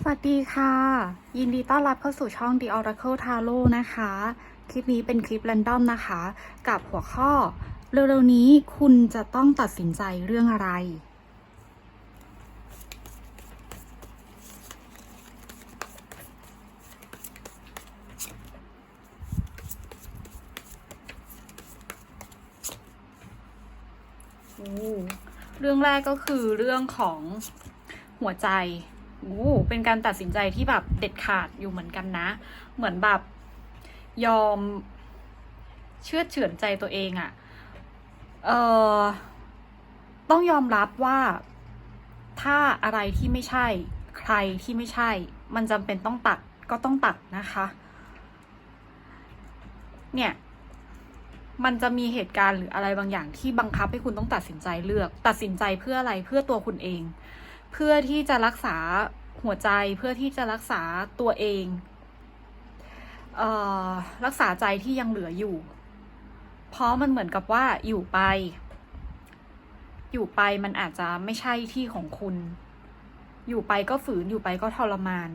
สวัสดีค่ะ ยินดีต้อนรับเข้าสู่ช่อง The Oracle Tarot นะคะ คลิปนี้เป็นคลิป r รนดอมนะคะ กับหัวข้อ เร็วๆนี้คุณจะต้องตัดสินใจเรื่องอะไร เรื่องแรกก็คือเรื่องของหัวใจ อ้เป็นการตัดสินใจที่แบบเด็ดขาดอยู่เหมือนกันนะ เหมือนแบบยอมเชื่อเฉือนใจตัวเองอะ่ะ เออต้องยอมรับว่าถ้าอะไรที่ไม่ใช่ ใครที่ไม่ใช่ มันจำเป็นต้องตัดก็ต้องตัดนะคะ เนี่ย มันจะมีเหตุการณ์หรืออะไรบางอย่างที่บังคับให้คุณต้องตัดสินใจเลือก ตัดสินใจเพื่ออะไรเพื่อตัวคุณเอง เพื่อที่จะรักษาหัวใจเพื่อที่จะรักษาตัวเองเอ่อรักษาใจที่ยังเหลืออยู่ เพราะมันเหมือนกับว่าอยู่ไป อยู่ไปมันอาจจะไม่ใช่ที่ของคุณ อยู่ไปก็ฝืนอยู่ไปก็ทรมาน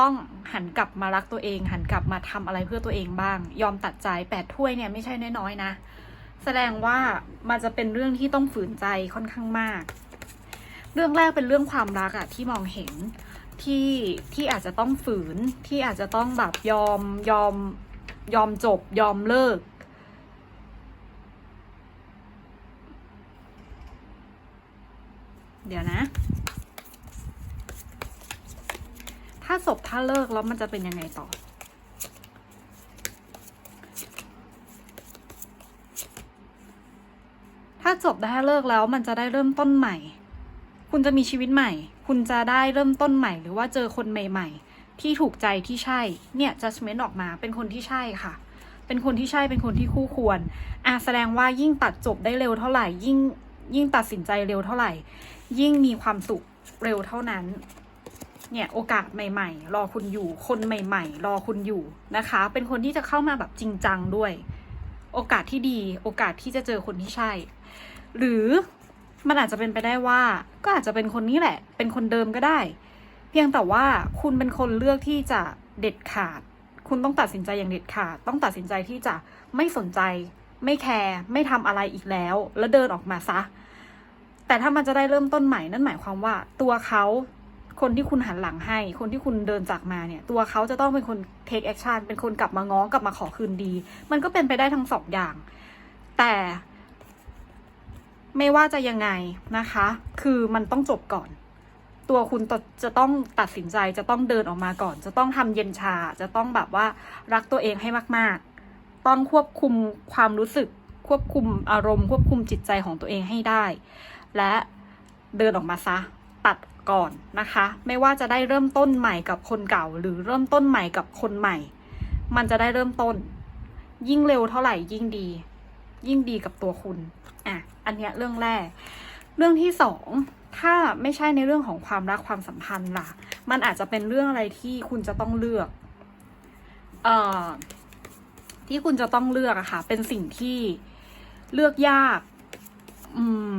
ต้องหันกลับมารักตัวเอง หันกลับมาทำอะไรเพื่อตัวเองบ้าง ยอมตัดใจแปดถ้วยเนี่ยไม่ใช่น้อยๆนะ แสดงว่ามันจะเป็นเรื่องที่ต้องฝืนใจค่อนข้างมาก เรื่องแรกเป็นเรื่องความรักอะที่มองเห็นที่ที่อาจจะต้องฝืนที่อาจจะต้องแบบยอมยอมยอมจบยอมเลิก เดี๋ยวนะ ถ้าจบถ้าเลิกแล้วมันจะเป็นยังไงต่อถ้าจบได้เลิกแล้วมันจะได้เริ่มต้นใหม่ คุณจะมีชีวิตใหม่ คุณจะได้เริ่มต้นใหม่ หรือว่าเจอคนใหม่ ๆ ที่ถูกใจที่ใช่ เนี่ย judgment ออกมาเป็นคนที่ใช่ค่ะ เป็นคนที่ใช่ เป็นคนที่คู่ควร อะแสดงว่ายิ่งตัดจบได้เร็วเท่าไหร่ ยิ่งยิ่งตัดสินใจเร็วเท่าไหร่ ยิ่งมีความสุขเร็วเท่านั้น เนี่ยโอกาสใหม่ ๆ รอคุณอยู่ คนใหม่ ๆ รอคุณอยู่นะคะ เป็นคนที่จะเข้ามาแบบจริงจังด้วย โอกาสที่ดี โอกาสที่จะเจอคนที่ใช่ หรือ มันอาจจะเป็นไปได้ว่า ก็อาจจะเป็นคนนี้แหละ เป็นคนเดิมก็ได้ เพียงแต่ว่าคุณเป็นคนเลือกที่จะเด็ดขาด คุณต้องตัดสินใจอย่างเด็ดขาด ต้องตัดสินใจที่จะไม่สนใจ ไม่แคร์ ไม่ทำอะไรอีกแล้ว แล้วเดินออกมาซะ แต่ถ้ามันจะได้เริ่มต้นใหม่ นั่นหมายความว่า ตัวเขาคนที่คุณหันหลังให้ คนที่คุณเดินจากมาเนี่ย ตัวเขาจะต้องเป็นคน take action เป็นคนกลับมาง้อกลับมาขอคืนดี มันก็เป็นไปได้ทั้งสองอย่าง แต่ ไม่ว่าจะยังไงนะคะ คือมันต้องจบก่อน ตัวคุณจะต้องตัดสินใจจะต้องเดินออกมาก่อน จะต้องทำเย็นชา จะต้องแบบว่ารักตัวเองให้มาก ๆ ต้องควบคุมความรู้สึก ควบคุมอารมณ์ ควบคุมจิตใจของตัวเองให้ได้ และเดินออกมาซะ ตัดก่อนนะคะ ไม่ว่าจะได้เริ่มต้นใหม่กับคนเก่า หรือเริ่มต้นใหม่กับคนใหม่ มันจะได้เริ่มต้น ยิ่งเร็วเท่าไหร่ยิ่งดี ยิ่งดีกับตัวคุณอะ อันเนี้ยเรื่องแรก เรื่องที่สองถ้าไม่ใช่ในเรื่องของความรักความสัมพันธ์ล่ะ มันอาจจะเป็นเรื่องอะไรที่คุณจะต้องเลือก เอ่อ ที่คุณจะต้องเลือกอะค่ะ เป็นสิ่งที่เลือกยาก อืม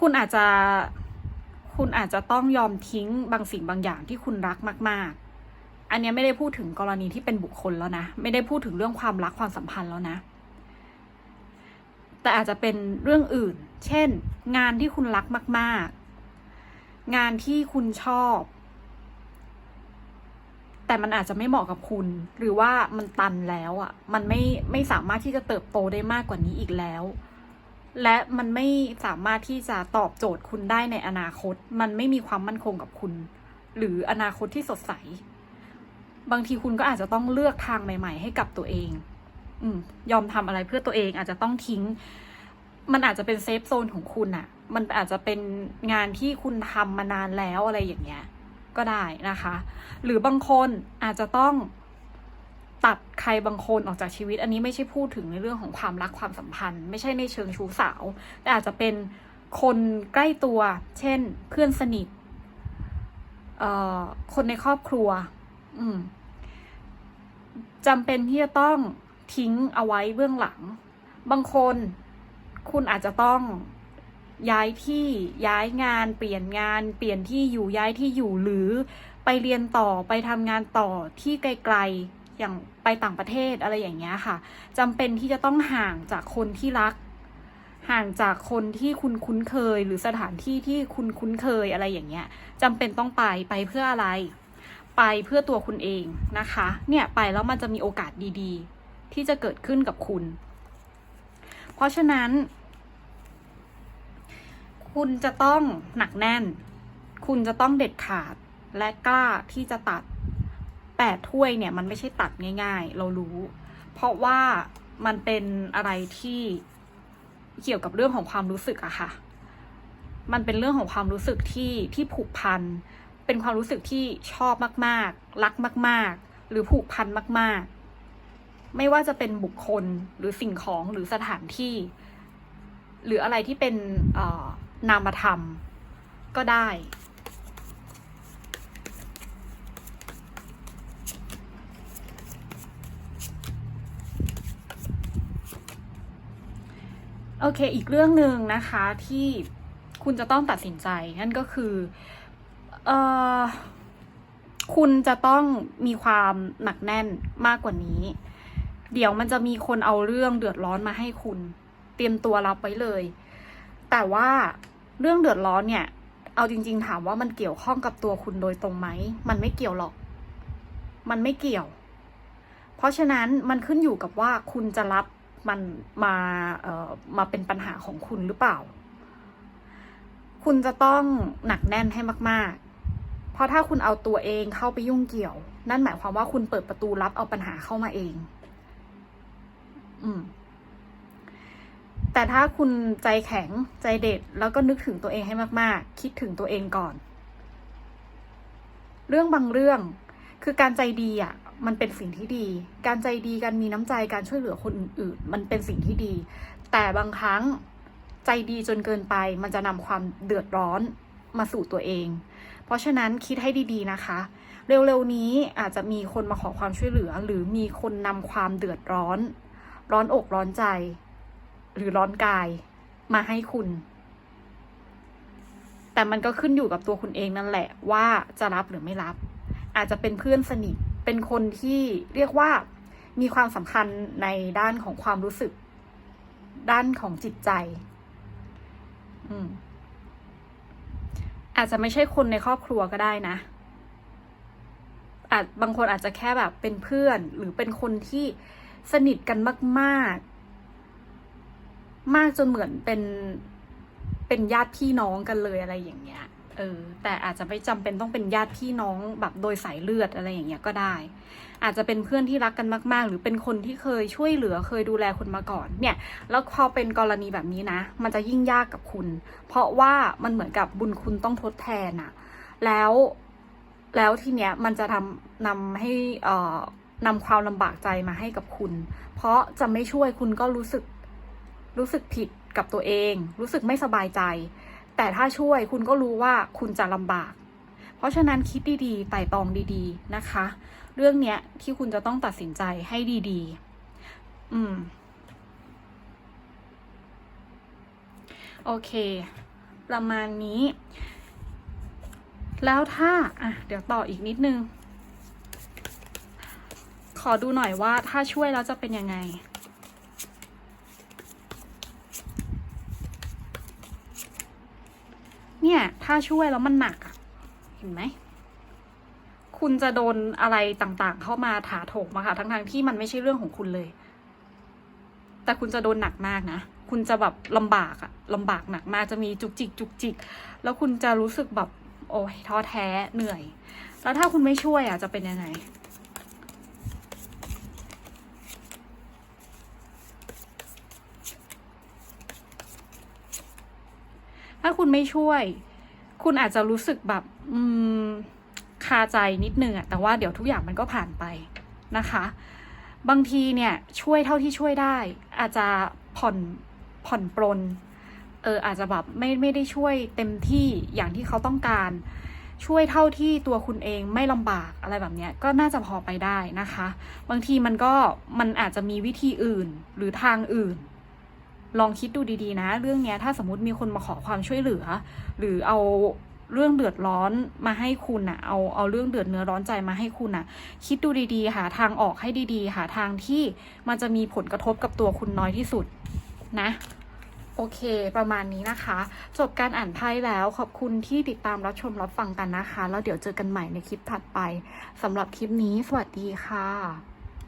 คุณอาจจะ คุณอาจจะต้องยอมทิ้งบางสิ่งบางอย่างที่คุณรักมาก ๆ อันเนี้ยไม่ได้พูดถึงกรณีที่เป็นบุคคลแล้วนะ ไม่ได้พูดถึงเรื่องความรักความสัมพันธ์แล้วนะ แต่อาจจะเป็นเรื่องอื่น เช่น งานที่คุณรักมาก ๆ งานที่คุณชอบ แต่มันอาจจะไม่เหมาะกับคุณ หรือว่ามันตันแล้วอะ่ะ มันไม่ไม่สามารถที่จะเติบโตได้มากกว่านี้อีกแล้ว และมันไม่สามารถที่จะตอบโจทย์คุณได้ในอนาคต มันไม่มีความมั่นคงกับคุณ หรืออนาคตที่สดใส บางทีคุณก็อาจจะต้องเลือกทางใหม่ ๆ ให้กับตัวเอง ยอมทำอะไรเพื่อตัวเองอาจจะต้องทิ้ง มันอาจจะเป็นเซฟโซนของคุณอะมันอาจจะเป็นงานที่คุณทำมานานแล้วอะไรอย่างเงี้ย ก็ได้นะคะ หรือบางคนอาจจะต้องตัดใครบางคนออกจากชีวิต อันนี้ไม่ใช่พูดถึงในเรื่องของความรักความสัมพันธ์ ไม่ใช่ในเชิงชู้สาว แต่อาจจะเป็นคนใกล้ตัว เช่น เพื่อนสนิทคนในครอบครัวอืมจำเป็นที่จะต้อง ทิ้งเอาไว้เบื้องหลัง บางคนคุณอาจจะต้องย้ายที่ย้ายงานเปลี่ยนงาน เปลี่ยนที่อยู่ย้ายที่อยู่หรือไปเรียนต่อไปทำงานต่อที่ไกลๆอย่างไปต่างประเทศอะไรอย่างเงี้ยค่ะจำเป็นที่จะต้องห่างจากคนที่รัก ห่างจากคนที่คุณคุ้นเคย หรือสถานที่ที่คุณคุ้นเคยอะไรอย่างเงี้ยจำเป็นต้องไปไปเพื่ออะไร ไปเพื่อตัวคุณเองนะคะ เนี่ยไปแล้วมันจะมีโอกาสดีๆ ที่จะเกิดขึ้นกับคุณ เพราะฉะนั้น คุณจะต้องหนักแน่น คุณจะต้องเด็ดขาดและกล้าที่จะตัดแปดถ้วยเนี่ยมันไม่ใช่ตัดง่าย ๆ เรารู้ เพราะว่ามันเป็นอะไรที่เกี่ยวกับเรื่องของความรู้สึกอะค่ะ มันเป็นเรื่องของความรู้สึกที่ที่ผูกพัน เป็นความรู้สึกที่ชอบมาก ๆ รักมาก ๆ หรือผูกพันมาก ๆ ไม่ว่าจะเป็นบุคคลหรือสิ่งของหรือสถานที่ หรืออะไรที่เป็นนามธรรมก็ได้ โอเค อีกเรื่องหนึ่งนะคะที่คุณจะต้องตัดสินใจ นั่นก็คือเออคุณจะต้องมีความหนักแน่นมากกว่านี้ เดี๋ยวมันจะมีคนเอาเรื่องเดือดร้อนมาให้คุณ เตรียมตัวรับไว้เลย แต่ว่าเรื่องเดือดร้อนเนี่ย เอาจริง ๆ ถามว่ามันเกี่ยวข้องกับตัวคุณโดยตรงไหม มันไม่เกี่ยวหรอก มันไม่เกี่ยว เพราะฉะนั้นมันขึ้นอยู่กับว่าคุณจะรับมันมาเอ่อมาเป็นปัญหาของคุณหรือเปล่า คุณจะต้องหนักแน่นให้มาก ๆ เพราะถ้าคุณเอาตัวเองเข้าไปยุ่งเกี่ยว นั่นหมายความว่าคุณเปิดประตูรับเอาปัญหาเข้ามาเอง อืม แต่ถ้าคุณใจแข็งใจเด็ด แล้วก็นึกถึงตัวเองให้มากๆ คิดถึงตัวเองก่อน เรื่องบางเรื่อง คือการใจดีอะ มันเป็นสิ่งที่ดี การใจดีการมีน้ำใจการช่วยเหลือคนอื่น ๆ มันเป็นสิ่งที่ดี แต่บางครั้งใจดีจนเกินไป มันจะนำความเดือดร้อนมาสู่ตัวเอง เพราะฉะนั้นคิดให้ดีๆนะคะ เร็วๆนี้อาจจะมีคนมาขอความช่วยเหลือ หรือมีคนนำความเดือดร้อน ร้อนอกร้อนใจ หรือร้อนกายมาให้คุณ แต่มันก็ขึ้นอยู่กับตัวคุณเองนั่นแหละ ว่าจะรับหรือไม่รับ อาจจะเป็นเพื่อนสนิทเป็นคนที่เรียกว่ามีความสำคัญในด้านของความรู้สึก ด้านของจิตใจ อืม อาจจะไม่ใช่คนในครอบครัวก็ได้นะอาจบางคนอาจจะแค่แบบเป็นเพื่อนหรือเป็นคนที่ สนิทกันมาก ๆ มากจนเหมือนเป็นเป็นญาติพี่น้องกันเลยอะไรอย่างเงี้ย เออ แต่อาจจะไม่จำเป็นต้องเป็นญาติพี่น้องแบบโดยสายเลือดอะไรอย่างเงี้ยก็ได้ อาจจะเป็นเพื่อนที่รักกันมาก ๆ หรือเป็นคนที่เคยช่วยเหลือเคยดูแลคุณมาก่อน เนี่ย แล้วพอเป็นกรณีแบบนี้นะ มันจะยิ่งยากกับคุณ เพราะว่ามันเหมือนกับบุญคุณต้องทดแทนอะแล้วแล้วทีเนี้ยมันจะทำนำให้อ่อ นำความลำบากใจมาให้กับคุณ เพราะจะไม่ช่วยคุณก็รู้สึกรู้สึกผิดกับตัวเอง รู้สึกไม่สบายใจ แต่ถ้าช่วยคุณก็รู้ว่าคุณจะลำบาก เพราะฉะนั้นคิดดีๆไต่ตองดีๆนะคะ เรื่องเนี้ยที่คุณจะต้องตัดสินใจให้ดีๆ อืม โอเค ประมาณนี้ แล้วถ้า อะ เดี๋ยวต่ออีกนิดนึง อดูหน่อยว่าถ้าช่วยแล้วจะเป็นยังไง เนี่ย ถ้าช่วยแล้วมันหนักอะเห็นไหม คุณจะโดนอะไรต่างๆ เข้ามาถาโถมมาค่ะทั้งๆที่มันไม่ใช่เรื่องของคุณเลย แต่คุณจะโดนหนักมากนะ คุณจะแบบลำบากอะลำบากหนักมากจะมีจุกจิกจุกจิก แล้วคุณจะรู้สึกแบบ โอ้ยท้อแท้เหนื่อย แล้วถ้าคุณไม่ช่วยอะจะเป็นยังไง ถ้าคุณไม่ช่วย คุณอาจจะรู้สึกแบบ อืมคาใจนิดนึงอะแต่ว่าเดี๋ยวทุกอย่างมันก็ผ่านไปนะคะ บางทีเนี่ย ช่วยเท่าที่ช่วยได้ อาจจะผ่อนผ่อนปลนเอออาจจะแบบไม่ไม่ได้ช่วยเต็มที่อย่างที่เขาต้องการ ช่วยเท่าที่ตัวคุณเองไม่ลำบากอะไรแบบเนี้ยก็น่าจะพอไปได้นะคะ บางทีมันก็มันอาจจะมีวิธีอื่นหรือทางอื่น ลองคิดดูดีๆนะ เรื่องนี้ถ้าสมมติมีคนมาขอความช่วยเหลือ หรือเอาเรื่องเดือดร้อนมาให้คุณอะเอาเอาเรื่องเดือดเนื้อร้อนใจมาให้คุณอะคิดดูดีๆ หาทางออกให้ดีๆ หาทางที่มันจะมีผลกระทบกับตัวคุณน้อยที่สุดนะโอเค ประมาณนี้นะคะ จบการอ่านไพ่แล้วขอบคุณที่ติดตามรับชมรับฟังกันนะคะ แล้วเดี๋ยวเจอกันใหม่ในคลิปถัดไปสำหรับคลิปนี้ สวัสดีค่ะ